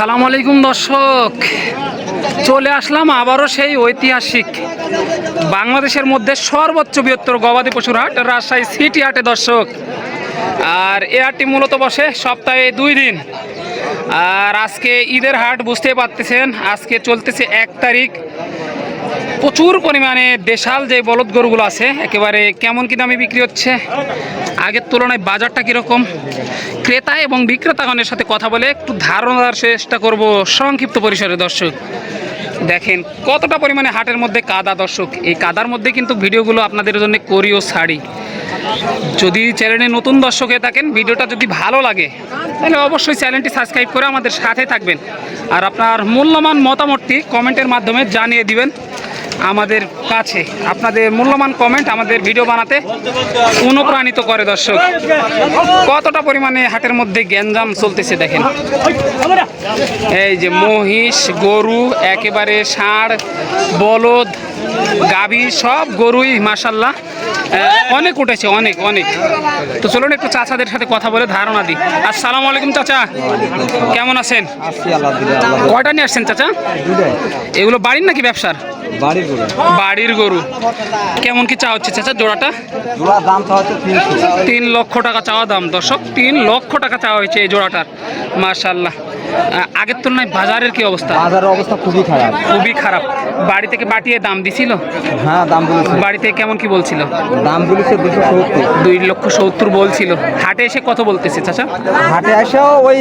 আসসালামু আলাইকুম, দর্শক। চলে আসলাম আবারও সেই ঐতিহাসিক বাংলাদেশের মধ্যে সর্বোচ্চ বৃহত্তর গবাদি পশুর হাট, রাজশাহী সিটি হাটে, দর্শক। আর এ হাটটি মূলত বসে সপ্তাহে দুই দিন। আর আজকে ঈদের হাট বুঝতে পারতেছেন, আজকে চলতেছে এক তারিখ। প্রচুর পরিমাণে দেশাল যে বলদ গরুগুলো আছে, একেবারে কেমন কি দামে বিক্রি হচ্ছে? আগের তুলনায় বাজারটা কীরকম? ক্রেতা এবং বিক্রেতাগণের সাথে কথা বলে একটু ধারণার চেষ্টা করব সংক্ষিপ্ত পরিসরে, দর্শক। দেখেন, কতটা পরিমাণে হাটের মধ্যে কাদা, দর্শক। এই কাদার মধ্যে কিন্তু ভিডিওগুলো আপনাদের জন্য করিও ছাড়ি যদি চ্যানেলে নতুন দর্শক হয়ে থাকেন, ভিডিওটা যদি ভালো লাগে, তাহলে অবশ্যই চ্যানেলটি সাবস্ক্রাইব করে আমাদের সাথে থাকবেন। আর আপনার মূল্যমান মতামতটি কমেন্টের মাধ্যমে জানিয়ে দিবেন। আমাদের কাছে আপনাদের মূল্যবান কমেন্ট আমাদের ভিডিও বানাতে অনুপ্রাণিত করে দর্শক। কতটা পরিমাণে হাটের মধ্যে গ্যাঞ্জাম চলতেছে দেখেন। এই যে মহিষ গরু একেবারে ষাঁড় বলদ গাভী সব গরুই মাসাল্লাহ অনেক উঠেছে অনেক অনেক। তো চলুন একটু চাচাদের সাথে কথা বলে ধারণা দিই। আসসালামু আলাইকুম চাচা। কেমন আছেন? কয়টা নিয়ে আসছেন চাচা? এগুলো বাড়ির নাকি ব্যবসার? বাড়ির গরু। কেমন কি চা হচ্ছে চাচা জোড়াটা? জোড়া দাম তো হচ্ছে তিন লক্ষ টাকা চাওয়া দাম দর্শক তিন লক্ষ টাকা চাওয়া হয়েছে এই জোড়াটার। মার্শাল্লাহ আগের তুলনায় বাজারের কি অবস্থা? বাজারের অবস্থা খুবই খারাপ। খুবই খারাপ। বাড়ি থেকে বাটিয়ে দাম দিছিল? হ্যাঁ দাম বলেছে বাড়িতে কেমন কি বলছিল? দাম বলেছে দুশো সত্তর। দুই লক্ষ সত্তর বলছিল। হাটে এসে কত বলতেছে চাচা? হাটে আসেও ওই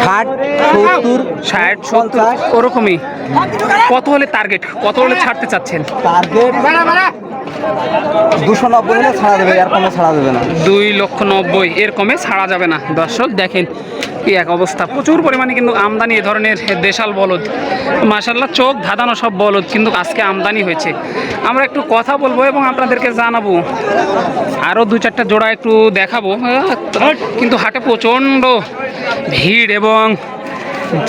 ষাট সত্তর ষাট সত্তর ওরকমই। কত হলে টার্গেট কত হলে ছাড়তে চাচ্ছেন? টার্গেট দুশো নব্বই হলে ছাড়া দেবে আর কোনো ছাড়া দেবে না। দুই লক্ষ নব্বই এর কমে ছাড়া যাবে না। দর্শক দেখেন কি এক অবস্থা? প্রচুর পরিমাণে কিন্তু আমদানি এ ধরনের দেশাল বলদ। মাসাল্লাহ চোখ ধাঁধানো সব বলদ কিন্তু আজকে আমদানি হয়েছে। আমরা একটু কথা বলব এবং আপনাদেরকে জানাব। আরও দু চারটা জোড়া একটু দেখাবো। কিন্তু হাটে প্রচণ্ড ভিড় এবং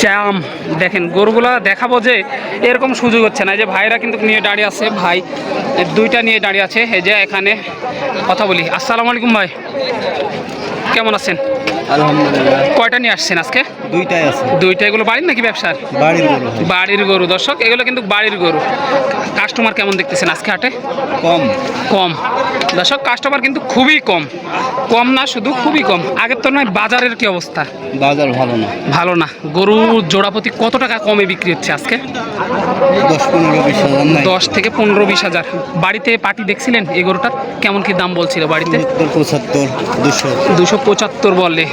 জ্যাম। দেখেন, গরুগুলা দেখাবো যে এরকম সুযোগ হচ্ছে না। যে ভাইরা কিন্তু নিয়ে দাঁড়িয়ে আছে, ভাই দুইটা নিয়ে দাঁড়িয়ে আছে। এই যে এখানে কথা বলি। আসসালামু আলাইকুম ভাই। কেমন আছেন? আলহামদুলিল্লাহ। কয়টা নিয়ে আসছেন আজকে? দুইটাই আছে। দুইটা এগুলো বাড়ির নাকি ব্যবসার? বাড়ির গরু। বাড়ির গরু। দর্শক এগুলো কিন্তু বাড়ির গরু। কাস্টমার কেমন দেখতেছেন আজকে হাটে? কম। কম। দর্শক কাস্টমার কিন্তু খুবই কম। কম না শুধু খুবই কম। আগের তুলনায় বাজারের কি অবস্থা? বাজার ভালো না। ভালো না। গরু জোড়াপতি কত টাকা কমে বিক্রি হচ্ছে আজকে? দশ থেকে পনেরো বিশ হাজার। বাড়িতে পার্টি দেখছিলেন এই গরুটার? কেমন কি দাম বলছিল বাড়িতে? পঁচাত্তর দুশো। দুশো পঁচাত্তর বলে।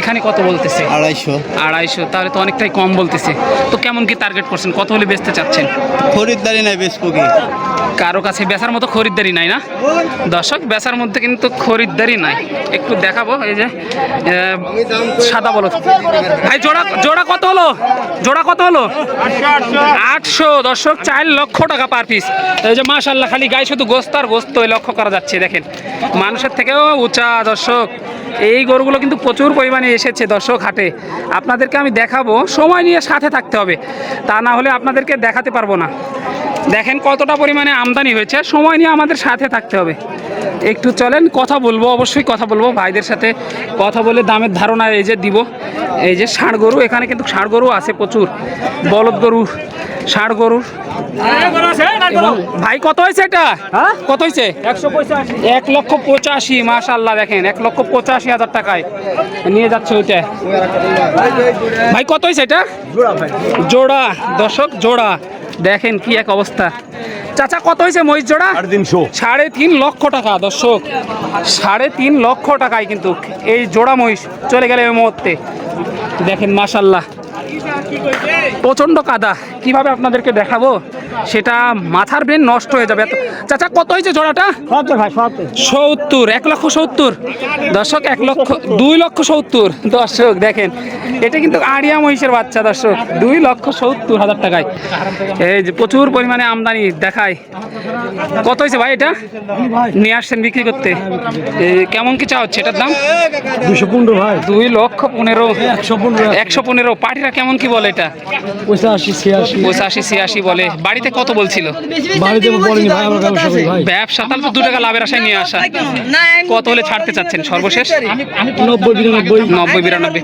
এখানে কত বলতেছে? আড়াইশো। আড়াইশো তাহলে তো অনেকটাই কম বলতেছে। তো কেমন কি টার্গেট করছেন? কত হলে বেচতে চাচ্ছেন? খরিদ্দারি নাই বেশ কি? কারও কাছে বেচার মতো খরিদ্দারি নাই না? দর্শক বেচার মধ্যে কিন্তু খরিদ্দারি নাই। একটু দেখাবো এই যে সাদা বলো ভাই জোড়া জোড়া কত হলো? জোড়া কত হলো? আটশো। দর্শক চার লক্ষ টাকা পার পিস এই যে মাশাল্লাহ খালি গায়ে শুধু গোস্ত আর গোস্ত লক্ষ্য করা যাচ্ছে দেখেন। মানুষের থেকেও উঁচা দর্শক। এই গরুগুলো কিন্তু প্রচুর পরিমাণে এসেছে দর্শক হাটে। আপনাদেরকে আমি দেখাবো, সময় নিয়ে সাথে থাকতে হবে। তা না হলে আপনাদেরকে দেখাতে পারব না। দেখেন কতটা পরিমাণে আমদানি হয়েছে, সময় নিয়ে আমাদের সাথে থাকতে হবে। একটু চলেন, কথা বলব, অবশ্যই কথা বলব, ভাইদের সাথে কথা বলে দামের ধারণা এই যে দিব। এই যে ষাঁড় গরু এখানে কিন্তু ষাঁড় গরু আছে প্রচুর। বলদ গরু ষাঁড় গরু। ভাই কত হয়েছে এটা? কত হয়েছে? এক লক্ষ পঁচাশি মাশাল্লাহ দেখেন এক লক্ষ পঁচাশি হাজার টাকায় নিয়ে যাচ্ছে ওইটা। ভাই কত হয়েছে এটা? জোড়া দশক জোড়া। দেখেন কি এক অবস্থা। চাচা কত হয়েছে মহিষ জোড়া? সাড়ে তিন লক্ষ টাকা দর্শক। সাড়ে তিন লক্ষ টাকায় কিন্তু এই জোড়া মহিষ চলে গেলে এই মুহূর্তে। দেখেন মাশাল্লাহ। প্রচণ্ড কাদা। কীভাবে আপনাদেরকে দেখাবো? সেটা মাথার ব্রেন নষ্ট হয়ে যাবে। চাচা কত হয়েছে জোড়াটা? সত্তর এক লক্ষ সত্তর? দর্শক এক লক্ষ দুই লক্ষ সত্তর। দর্শক দেখেন এটা কিন্তু আড়িয়া মহিষের বাচ্চা দর্শক। দুই লক্ষ সত্তর হাজার টাকায়। এই যে প্রচুর পরিমাণে আমদানি দেখায়। কত হয়েছে ভাই এটা? নিয়ে আসছেন বিক্রি করতে। কেমন কি চা হচ্ছে? এটার দাম? দুশো পনেরো ভাই। দুই লক্ষ পনেরো। একশো পনেরো। একশো পনেরো। পার্টিরা কেমন কি বলে এটা? পঁচাশি ছিয়াশি। পঁচাশি ছিয়াশি বলে। বাড়িতে কত বলছিল? বাড়িতে বলেনি ভাই আমরা ব্যবসা করি ভাই। ব্যবসা তাহলে তো দু টাকা লাভের আশায় নিয়ে আসা। কত হলে ছাড়তে চাচ্ছেন সর্বশেষ? নব্বই বিরানব্বই। নব্বই বিরানব্বই।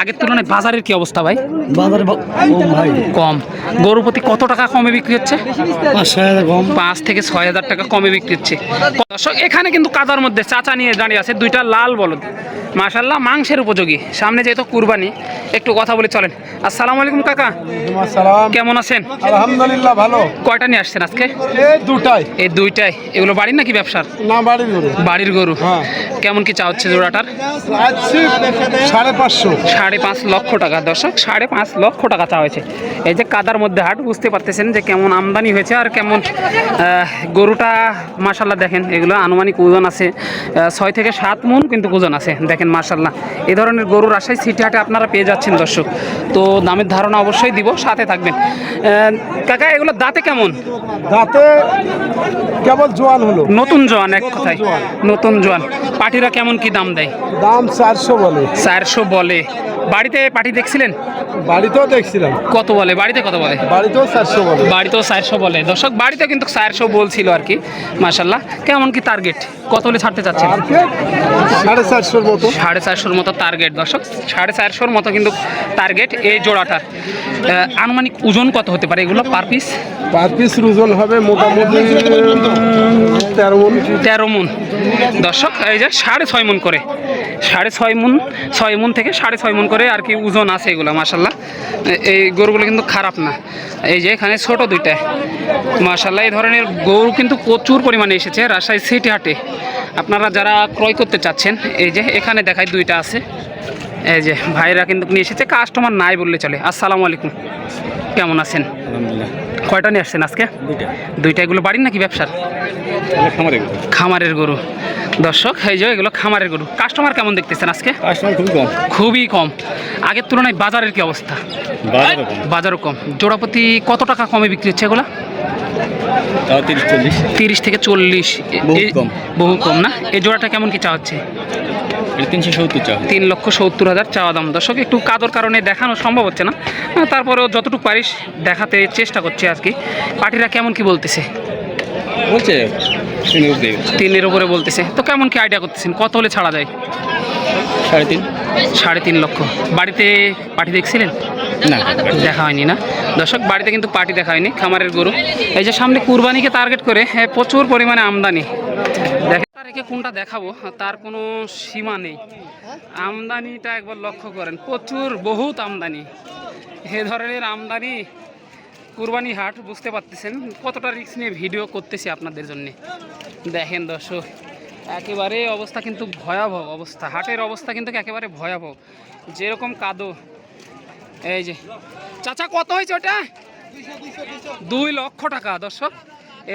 আগের তুলনায় বাজারের কি অবস্থা ভাই? বাজারে কম ভাই। কম। গরুর প্রতি কত টাকা কমে বিক্রি হচ্ছে? পাঁচ কম। পাঁচ থেকে ছয় হাজার টাকা কমে বিক্রি হচ্ছে। দর্শক এখানে কিন্তু কাদার মধ্যে চাচা নিয়ে দাঁড়িয়ে আছে। দুইটা লাল বলদ। মাশাল্লাহ মাংসের উপযোগী। সামনে যেহেতু কুরবানি একটু কথা বলে চলেন। আসসালামু আলাইকুম কাকা। কেমন আছেন? আলহামদুলিল্লাহ ভালো। কয়টা নিয়ে আসছেন আজকে? এই দুটাই। এই দুইটাই। এগুলো বাড়ির নাকি ব্যবসার? না বাড়ির গরু। বাড়ির গরু। হ্যাঁ। কেমন কি চা হচ্ছে জোড়াটার? সাড়ে পাঁচশো। সাড়ে পাঁচ লক্ষ টাকা। দর্শক সাড়ে পাঁচ লক্ষ টাকা চা হয়েছে। এই যে কাদার মধ্যে হাট বুঝতে পারতেছেন যে কেমন আমদানি হয়েছে আর কেমন গরুটা মাসাল্লাহ দেখেন এগুলো আনুমানিক ওজন আছে ছয় থেকে সাত মন কিন্তু ওজন আছে। দেখেন মাসাল্লাহ এ ধরনের গরুর আশায় সিটি হাটে আপনারা পেয়ে যাচ্ছেন দর্শক। তো দামের ধারণা অবশ্যই দিব সাথে থাকবেন। কাকা এগুলো দাঁতে কেমন? দাঁতে কেবল জোয়ান হলো। নতুন জোয়ান এক কথায়। নতুন জোয়ান। পাটিরা কেমন কি দাম দেয়? দাম চারশো বলে। চারশো বলে। বাড়িতে পাটি দেখছিলেন? বাড়িতেও দেখছিলাম। কত বলে? বাড়িতে কত বলে? বাড়িতেও চারশো বলে। বাড়িতেও চারশো বলে। দর্শক বাড়িতে কিন্তু চারশো বলছিল আর কি মাসাল্লাহ কেমন কি টার্গেট কত হলে ছাড়তে চাচ্ছেন? সাড়ে চারশোর মতো। সাড়ে চারশোর মতো টার্গেট দর্শক। সাড়ে চারশোর মতো কিন্তু টার্গেট এই জোড়াটার। আনুমানিক ওজন কত হতে পারে এগুলো পার পিস পার পিস ওজন হবে মোটামুটি তেরো মন। তেরো মন। দর্শক এই যে সাড়ে ছয় মন করে। সাড়ে ছয় মন ছয় মন থেকে সাড়ে ছয় মন করে আর কি ওজন আছে এগুলো মাসাল্লাহ এই গরুগুলো কিন্তু খারাপ না। এই যে এখানে ছোট দুইটা। মাসাল্লাহ এই ধরনের গরু কিন্তু প্রচুর পরিমাণে এসেছে রাজশাহী সিটি হাটে। আপনারা যারা ক্রয় করতে চাচ্ছেন এই যে এখানে দেখায় দুইটা আছে। এই যে ভাইরা কিন্তু নিয়ে এসেছে কাস্টমার নাই বললে চলে। আসসালামু আলাইকুম। কেমন আছেন? কয়টা নিয়ে আসছেন আজকে? দুইটা। দুইটা এগুলো বাড়ির নাকি ব্যবসার? খামারের গরু? দর্শক এই যে এগুলো খামারের গরু। কাস্টমার কেমন দেখতেছেন আজকে? খুবই কম। খুবই কম। আগের তুলনায় বাজারের কি অবস্থা? বাজারও কম। জোড়াপতি কত টাকা কমে বিক্রি হচ্ছে এগুলো? তিরিশ থেকে চল্লিশ। বহু কম। না? এই জোড়াটা কেমন কি চা হচ্ছে? তিন লক্ষ সত্তর হাজার চাওয়া দাম। দর্শক একটু কাদর কারণে দেখানো সম্ভব হচ্ছে না। তারপরেও যতটুকু পারিস দেখাতে চেষ্টা করছে আর কি পার্টিরা কেমন কি বলতেছে? বলছে? তিনের উপরে বলতেছে। তো কেমন কি আইডিয়া করতেছেন? কত হলে ছাড়া যায়? সাড়ে তিন। সাড়ে তিন লক্ষ। বাড়িতে পার্টি দেখছিলেন? না। দেখা হয়নি না? দর্শক বাড়িতে কিন্তু পার্টি দেখা হয়নি খামারের গরু। এই যে সামনে কুরবানিকে টার্গেট করে হ্যাঁ, প্রচুর পরিমাণে আমদানি। দেখে রেখে কোনটা দেখাবো? তার কোনো সীমা নেই। আমদানিটা একবার লক্ষ্য করেন। প্রচুর বহুত আমদানি। এ ধরনের আমদানি কুরবানি হাট, বুঝতে পারতেছেন কতটা রিস্ক নিয়ে ভিডিও করতেছি আপনাদের জন্য। দেখেন দর্শক, একেবারে অবস্থা কিন্তু ভয়াবহ অবস্থা। হাটের অবস্থা কিন্তু একেবারে ভয়াবহ। যেরকম কাদো, এই যে, চাচা কত হয়েছে ওটা? দুই লক্ষ টাকা দর্শক।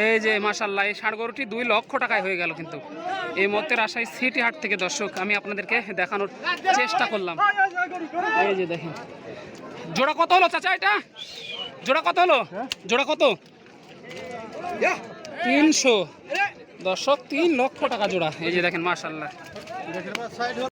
এই যে মাসাল্লাহ এই ষাঁড় গরুটি দুই লক্ষ টাকায় হয়ে গেল কিন্তু। এই মতের আশায় সিটি হাট থেকে দর্শক, আমি আপনাদেরকে দেখানোর চেষ্টা করলাম। এই যে, দেখেন। জোড়া কত হলো চাচা এটা? জোড়া কত হলো? জোড়া কত? তিনশো। দর্শক তিন লক্ষ টাকা জোড়া। এই যে দেখেন মাসাল্লাহ